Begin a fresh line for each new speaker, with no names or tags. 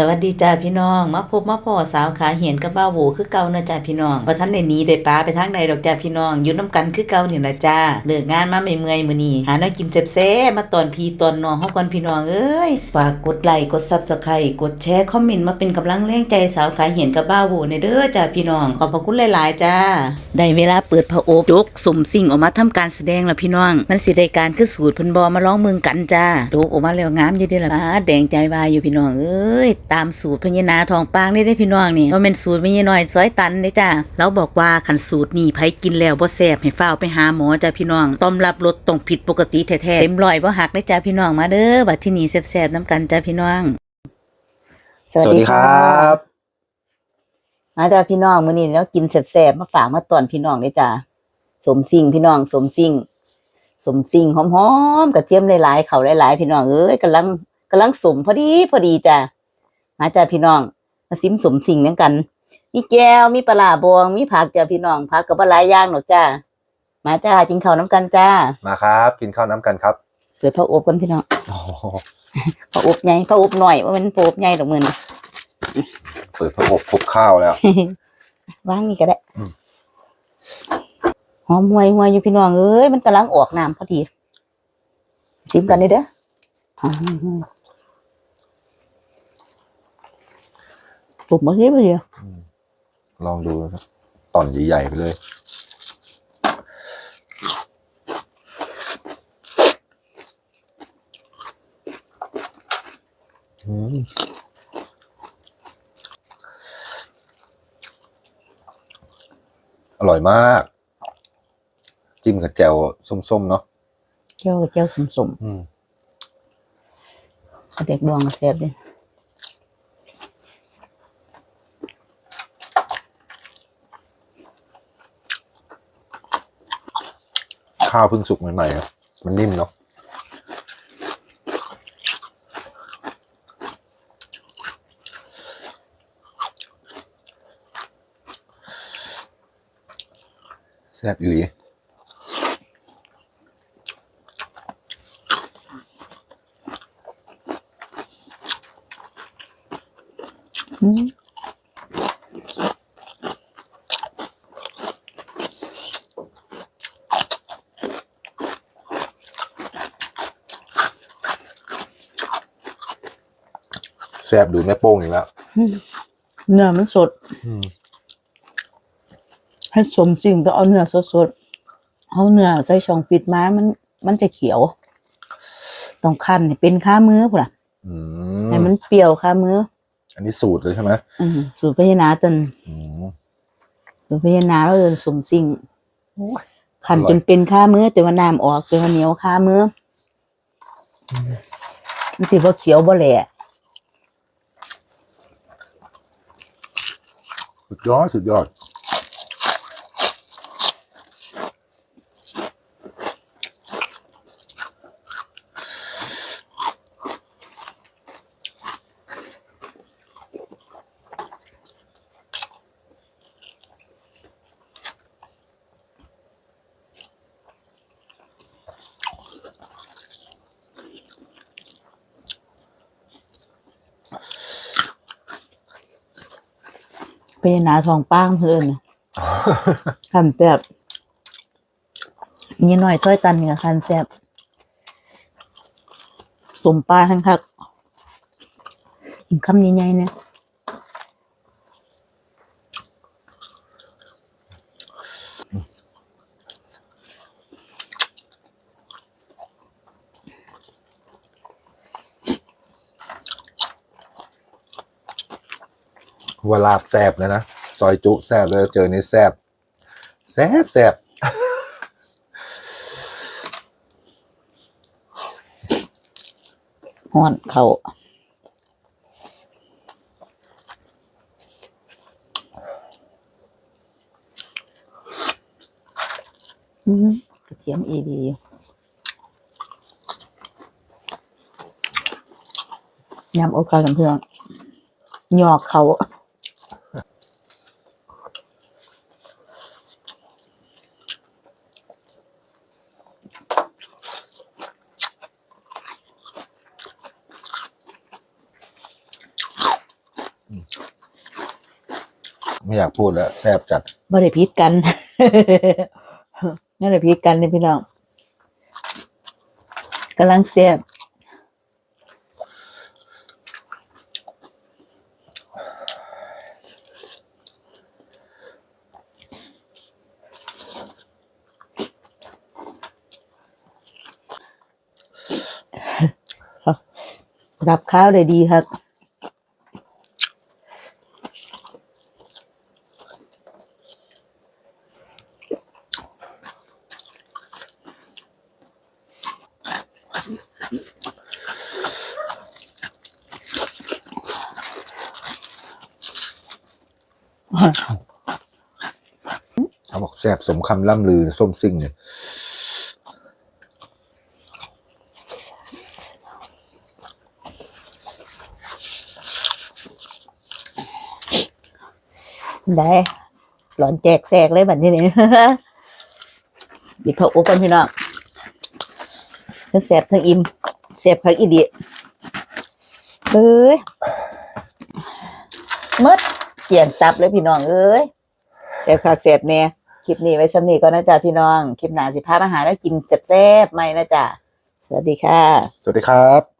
สวัสดีจ้าพี่น้อง มาพบมาพ่อสาวขาเหียนกับบ้าโหวคือเก่าเนะจ้าพี่น้องว่าท่านได้หนีได้ปลาไปทางใดดอกจ้าพี่น้องอยู่น้ำกันคือเก่านี่ล่ะจ้าเลิกงานมาไม่เมื่อยมือนีหาแนวกินแซ่มาตอนพีตอนน้องเฮาก่อนพี่น้องเอ้ยฝากกดไลค์กด Subscribe กดแชร์คอมเมนต์มาเป็นกำลังแรงใจสาวขาเหียนกับบ้าโหวในเด้อจ้าพี่น้องขอบพระคุณหลายๆจ้าได้เวลาเปิดพระโอบยกสมสิ่งออกมาทำการแสดงแล้วพี่น้อง มันสิได้การคือสูตรพิ่นบ่มาลองเมืองกันจ้าโดกออกมาแล้วงามอยู่เด้อล่ะอ่าแดงใจวายอยู่พี่น้องเอ้ยตามสูตรพญานาทองปางได้ได้พี่น้องนี่ว่าเป็นสูตรพญาน้อยซอยตันเด้จ้าเราบอกว่าคันสูตรนี้ไผกินแล้วบ่แซ่บให้ฟ้าวไปหาหมอจ้าพี่น้องต้อมรับรสต้องผิดปกติแท้ๆเต็มร้อยบ่หักเด้จ้าพี่น้องมาเด้อบัดที่นี่แซ่บๆนํกันจ้าพี่น้อง
สวัสดีครับ
มาจ้าพี่น้องมื้อนี้แล้วกินแซ่บๆมาฝากมาตอนพี่น้องเด้จ้าสมสิ่งพี่น้องสมสิ่งสมสิ่งหอมๆกระเทียมหลายๆเขาหลายๆ พี่น้องเอ้ยกำลังกำลังสมพอดีพอดีจ้ะ มาจ้าพี่น้อง มาซิมสมสิ่งนั้นกัน มีแก้วมีปลาร้าบองมีผักจ้าพี่น้องผักกับปลาหลายอย่างหรอกจ้า มาจ้ากินข้าวน้ำกันจ้า
มาครับ กินข้าวน้ำกันครับ
เปิดพระอบกันพี่น้อง
โอ้โห
พระอบใหญ่พระอบหน่อยว่ามันพระอบใหญ่ดอกมือนะ
เปิดพระอบครบข้าวแล้ว
ว่างนี่ก็ได้
อืม
หอมห่วยห่วยอยู่พี่น้องเอ้ยมันกำลังออกน้ำพอดีซิมกันเลยเด้อ อ่าปุบมาเรียบเลย
ลองดูนะครับตอนใหญ่ๆไปเลย อืมอร่อยมาก จิ้มกับแจ่วส้มๆเนาะ
เจ้ากับเจ้าสมสม
อืม
ๆเด็กบวงก็แซ่บเลย
ข้าวเพิ่งสุกใหม่ๆอะมันนิ่มเนาะแซ่บอีหลี
อืม
แซ่บดูแม่โป้งอีกแล้ว
เนื้อมันสด
อืม
ให้สมสิ่งต้องเอาเนื้อสดๆเอาเนื้อใส่ช่องฟิตมามัน มันจะเขียว ต้องคั่นให้เป็นข้ามือพุ่นล่ะ
อื
ให้
ม
มันเปรี้ยวข้ามือ
อันนี้สูตรเลยใช่ไหม
อืมสูตรพญานาตน
อืม
สูตรพญานาเราเอินสมสิ่งขัน
อร่อย
จนเป็นข้ามือแต่ว่าน้ำออกแต่ว่าเหนียวข้ามืออมันสิบ่เขียวบ่แหละ
สุดยอดสุดยอด
พญานาทองป้างเพิ่นน่ะขันแบบนี่หน่อยซอยตันเนี่ยคันแซ่บสมปลาทั้งคักกินคำใหญ่ๆเนี่ย
วลาบแซบเลยนะซอยจุแซบแล้วเจอนี่แซบแซบแซบ
หอนเขาอืมกระเทียมอีดียำโอเคากับเพื่อนหยอกเขา
ไม่อยากพูดแล้วแซ่บจัด
บ่ได้พิษกัน นั่นได้พิษกันนี่พี่น้องกำลังเสียบรับข้าวได้ดีครับ
เขาบอกแซ่บสมคำล่ำลือส้มซิ่งเนี่ย
ได้หลอนแจกแซกเลยแบบนี้นี่บิดพระอบกันพี่น้อง ทั้งแสบทั้งอิ่มแสบพักอีดีเอ้ยมดเกี่ยงตับเลยพี่น้องเอ้ยแสบคักแสบเนี่ยคลิปนี้ไว้สำนีก่อนนะจ๊ะพี่น้อง คลิปหน้าสิพามาหาแล้วกินแซ่บๆไหมนะจ๊ะสวัสดีค่ะ
สวัสดีครับ